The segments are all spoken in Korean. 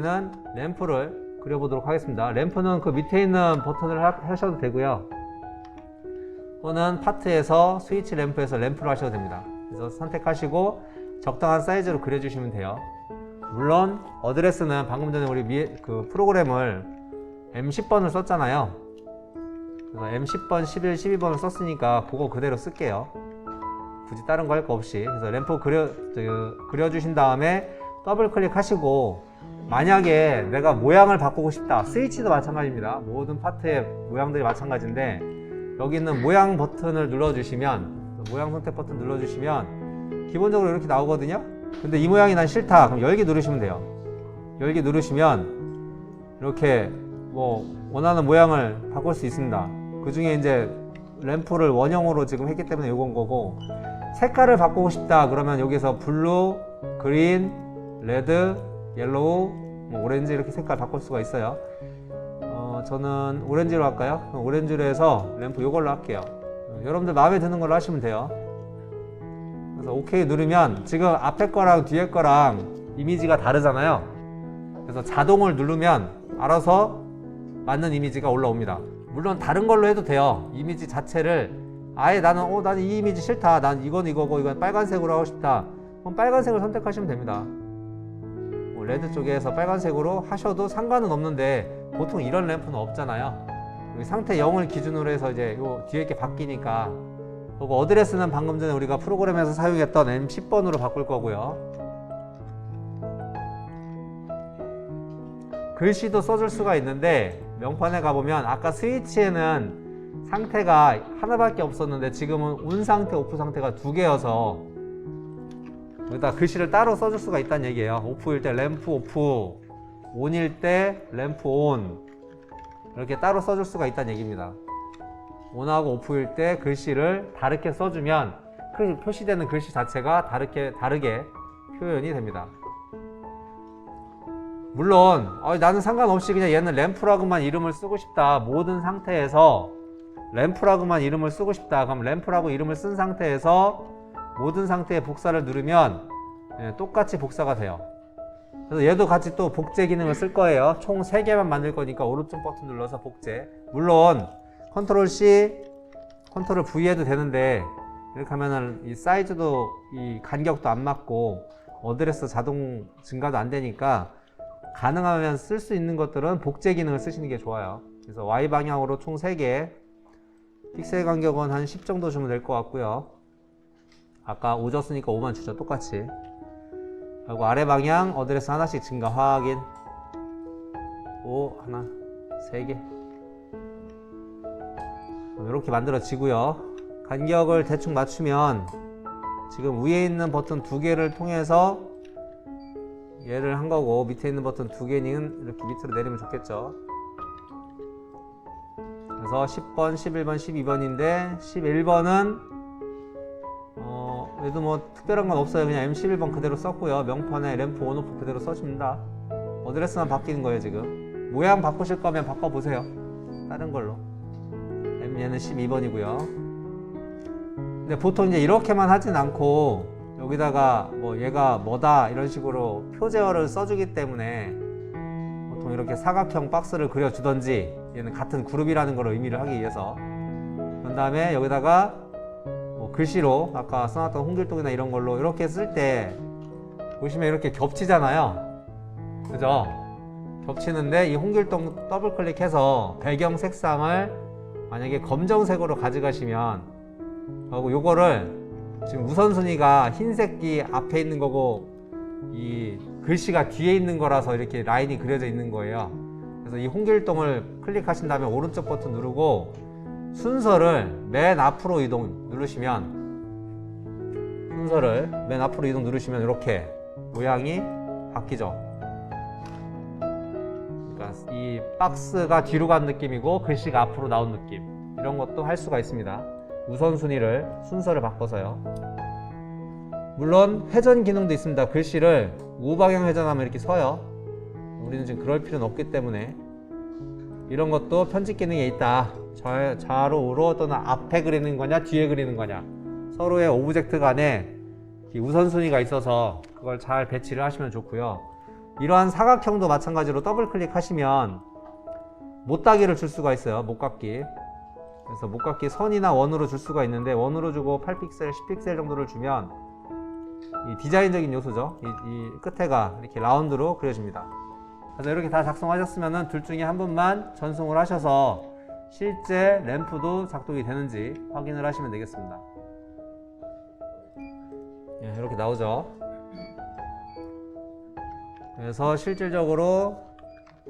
이번에는 램프를 그려보도록 하겠습니다. 램프는 그 밑에 있는 버튼을 하, 하셔도 되고요. 또는 파트에서 스위치 램프에서 램프를 하셔도 됩니다. 그래서 선택하시고 적당한 사이즈로 그려주시면 돼요. 물론 어드레스는 방금 전에 우리 미, 그 프로그램을 M10번을 썼잖아요. 그래서 M10번, 11, 12번을 썼으니까 그거 그대로 쓸게요. 굳이 다른 거 할 거 없이. 그래서 램프 그려, 저, 그려주신 다음에 더블 클릭하시고 만약에 내가 모양을 바꾸고 싶다. 스위치도 마찬가지입니다. 모든 파트의 모양들이 마찬가지인데 여기 있는 모양 버튼을 눌러주시면 모양 선택 버튼 눌러주시면 기본적으로 이렇게 나오거든요. 근데 이 모양이 난 싫다. 그럼 열기 누르시면 돼요. 열기 누르시면 이렇게 뭐 원하는 모양을 바꿀 수 있습니다. 그 중에 이제 램프를 원형으로 지금 했기 때문에 이건 거고 색깔을 바꾸고 싶다 그러면 여기서 블루, 그린, 레드, 옐로우, 뭐 오렌지 이렇게 색깔 바꿀 수가 있어요. 어, 저는 오렌지로 할까요? 오렌지로 해서 램프 이걸로 할게요. 어, 여러분들 마음에 드는 걸로 하시면 돼요. 그래서 OK 누르면 지금 앞에 거랑 뒤에 거랑 이미지가 다르잖아요. 그래서 자동을 누르면 알아서 맞는 이미지가 올라옵니다. 물론 다른 걸로 해도 돼요. 이미지 자체를 아예 나는 어 나는 이 이미지 싫다. 난 이건 이거고 이건 빨간색으로 하고 싶다. 그럼 빨간색을 선택하시면 됩니다. 뭐 레드 쪽에서 빨간색으로 하셔도 상관은 없는데 보통 이런 램프는 없잖아요. 상태 0을 기준으로 해서 이제 요 뒤에 게 바뀌니까 그리고 어드레스는 방금 전에 우리가 프로그램에서 사용했던 M10번으로 바꿀 거고요. 글씨도 써줄 수가 있는데 명판에 가보면 아까 스위치에는 상태가 하나밖에 없었는데 지금은 온 상태, 오프 상태가 두 개여서 여기다 글씨를 따로 써줄 수가 있다는 얘기예요. 오프일 때 램프 오프, 온일 때 램프 온 이렇게 따로 써줄 수가 있다는 얘기입니다. 온하고 오프일 때 글씨를 다르게 써주면 그 표시되는 글씨 자체가 다르게 다르게 표현이 됩니다. 물론 어, 나는 상관없이 그냥 얘는 램프라고만 이름을 쓰고 싶다. 모든 상태에서 램프라고만 이름을 쓰고 싶다. 그럼 램프라고 이름을 쓴 상태에서 모든 상태의 복사를 누르면 예, 똑같이 복사가 돼요. 그래서 얘도 같이 또 복제 기능을 쓸 거예요. 총 3개만 만들 거니까 오른쪽 버튼 눌러서 복제. 물론 컨트롤 C, 컨트롤 V 해도 되는데 이렇게 하면은 이 사이즈도 이 간격도 안 맞고 어드레스 자동 증가도 안 되니까 가능하면 쓸 수 있는 것들은 복제 기능을 쓰시는 게 좋아요. 그래서 Y 방향으로 총 3개 픽셀 간격은 한 10 정도 주면 될 것 같고요. 아까 5 줬으니까 5만 주죠. 똑같이. 그리고 아래 방향 어드레스 하나씩 증가 확인. 5 하나 3개. 이렇게 만들어지고요. 간격을 대충 맞추면 지금 위에 있는 버튼 두 개를 통해서 얘를 한 거고 밑에 있는 버튼 두 개는 이렇게 밑으로 내리면 좋겠죠. 그래서 10번, 11번, 12번인데 11번은 어, 얘도 뭐 특별한 건 없어요. 그냥 M11번 그대로 썼고요. 명판에 램프 온오프 그대로 써줍니다. 어드레스만 바뀌는 거예요 지금. 모양 바꾸실 거면 바꿔보세요. 다른 걸로. M 얘는 12번이고요. 근데 보통 이제 이렇게만 하진 않고 여기다가 뭐 얘가 뭐다 이런 식으로 표제어를 써주기 때문에 보통 이렇게 사각형 박스를 그려주던지 얘는 같은 그룹이라는 걸 의미를 하기 위해서 그 다음에 여기다가 뭐 글씨로 아까 써놨던 홍길동이나 이런 걸로 이렇게 쓸 때 보시면 이렇게 겹치잖아요 그죠? 겹치는데 이 홍길동 더블 클릭해서 배경 색상을 만약에 검정색으로 가져가시면 하고 요거를 지금 우선순위가 흰색이 앞에 있는 거고 이 글씨가 뒤에 있는 거라서 이렇게 라인이 그려져 있는 거예요. 그래서 이 홍길동을 클릭하신 다음에 오른쪽 버튼 누르고 순서를 맨 앞으로 이동 누르시면 순서를 맨 앞으로 이동 누르시면 이렇게 모양이 바뀌죠. 그러니까 이 박스가 뒤로 간 느낌이고 글씨가 앞으로 나온 느낌 이런 것도 할 수가 있습니다. 우선순위를 순서를 바꿔서요. 물론 회전 기능도 있습니다. 글씨를 우방향 회전하면 이렇게 서요. 우리는 지금 그럴 필요는 없기 때문에 이런 것도 편집 기능에 있다. 좌, 좌로 우로 또는 앞에 그리는 거냐 뒤에 그리는 거냐 서로의 오브젝트 간에 이 우선순위가 있어서 그걸 잘 배치를 하시면 좋고요. 이러한 사각형도 마찬가지로 더블 클릭하시면 못따기를 줄 수가 있어요. 못깎기. 그래서 못깎기 선이나 원으로 줄 수가 있는데 원으로 주고 8픽셀, 10픽셀 정도를 주면 이 디자인적인 요소죠. 이, 이 끝에가 이렇게 라운드로 그려집니다. 그래서 이렇게 다 작성하셨으면 둘 중에 한 번만 전송을 하셔서 실제 램프도 작동이 되는지 확인을 하시면 되겠습니다. 예, 이렇게 나오죠. 그래서 실질적으로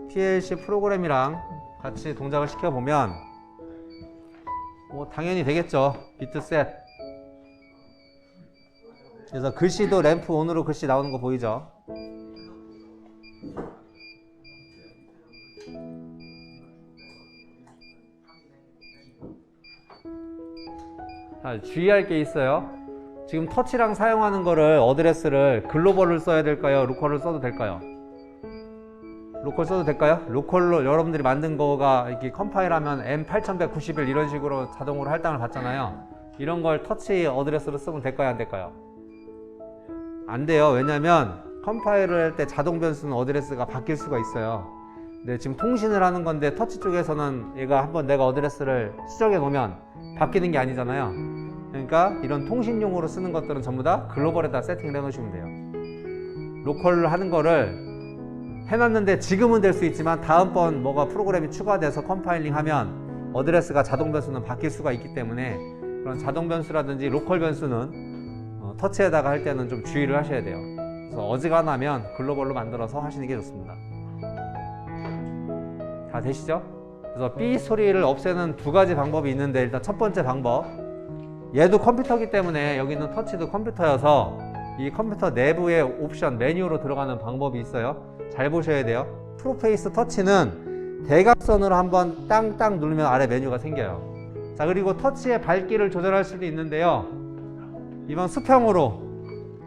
PLC 프로그램이랑 같이 동작을 시켜보면 뭐 당연히 되겠죠. 비트 셋. 그래서 글씨도 램프 온으로 글씨 나오는 거 보이죠? 자, 주의할 게 있어요. 지금 터치랑 사용하는 거를 어드레스를 글로벌을 써야 될까요? 로컬을 써도 될까요? 로컬 써도 될까요? 로컬로 여러분들이 만든 거가 이렇게 컴파일하면 M8191 이런 식으로 자동으로 할당을 받잖아요. 이런 걸 터치 어드레스로 쓰면 될까요? 안 될까요? 안 돼요. 왜냐면 컴파일을 할 때 자동 변수는 어드레스가 바뀔 수가 있어요. 근데 지금 통신을 하는 건데 터치 쪽에서는 얘가 한번 내가 어드레스를 수정해 놓으면 바뀌는 게 아니잖아요. 그러니까 이런 통신용으로 쓰는 것들은 전부 다 글로벌에다 세팅을 해 놓으시면 돼요. 로컬로 하는 거를 해놨는데 지금은 될 수 있지만 다음번 뭐가 프로그램이 추가돼서 컴파일링 하면 어드레스가 자동 변수는 바뀔 수가 있기 때문에 그런 자동 변수라든지 로컬 변수는 어, 터치에다가 할 때는 좀 주의를 하셔야 돼요. 그래서 어지간하면 글로벌로 만들어서 하시는 게 좋습니다. 다 되시죠? 그래서 B 소리를 없애는 두 가지 방법이 있는데 일단 첫 번째 방법 얘도 컴퓨터기 때문에 여기 있는 터치도 컴퓨터여서 이 컴퓨터 내부의 옵션 메뉴로 들어가는 방법이 있어요. 잘 보셔야 돼요. 프로페이스 터치는 대각선으로 한번 땅땅 누르면 아래 메뉴가 생겨요. 자 그리고 터치의 밝기를 조절할 수도 있는데요. 이번 수평으로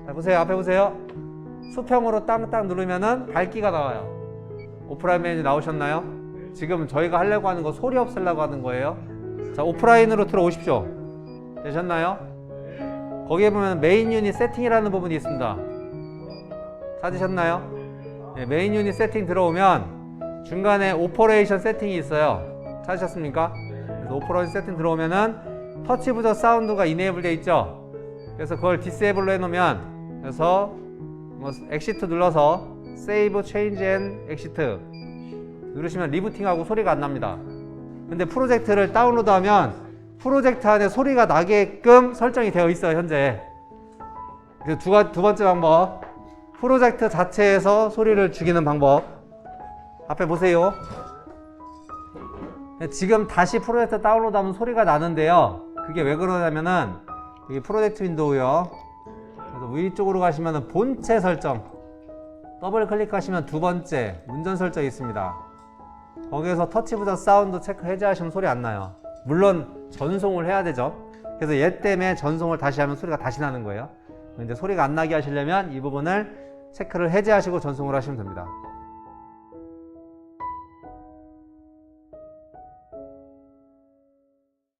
자, 보세요 앞에 보세요. 수평으로 땅땅 누르면은 밝기가 나와요. 오프라인 메뉴 나오셨나요? 지금 저희가 하려고 하는 거 소리 없애려고 하는 거예요. 자 오프라인으로 들어오십시오. 되셨나요? 거기에 보면 메인 유닛 세팅이라는 부분이 있습니다. 찾으셨나요? 네, 메인 유닛 세팅 들어오면 중간에 오퍼레이션 세팅이 있어요. 찾으셨습니까? 그래서 오퍼레이션 세팅 들어오면은 터치 부저 사운드가 이네이블 돼 있죠. 그래서 그걸 디세이블로 해놓으면 그래서 뭐 엑시트 눌러서 세이브 체인지 앤 엑시트 누르시면 리부팅하고 소리가 안 납니다. 근데 프로젝트를 다운로드하면 프로젝트 안에 소리가 나게끔 설정이 되어 있어요 현재. 두, 가- 두 번째 방법 프로젝트 자체에서 소리를 죽이는 방법 앞에 보세요. 지금 다시 프로젝트 다운로드 하면 소리가 나는데요. 그게 왜 그러냐면은 여기 프로젝트 윈도우요. 그래서 위쪽으로 가시면은 본체 설정 더블 클릭하시면 두 번째 운전 설정이 있습니다. 거기에서 터치 부자 사운드 체크 해제하시면 소리 안 나요. 물론 전송을 해야 되죠. 그래서 얘 때문에 전송을 다시 하면 소리가 다시 나는 거예요. 이제 소리가 안 나게 하시려면 이 부분을 체크를 해제하시고 전송을 하시면 됩니다.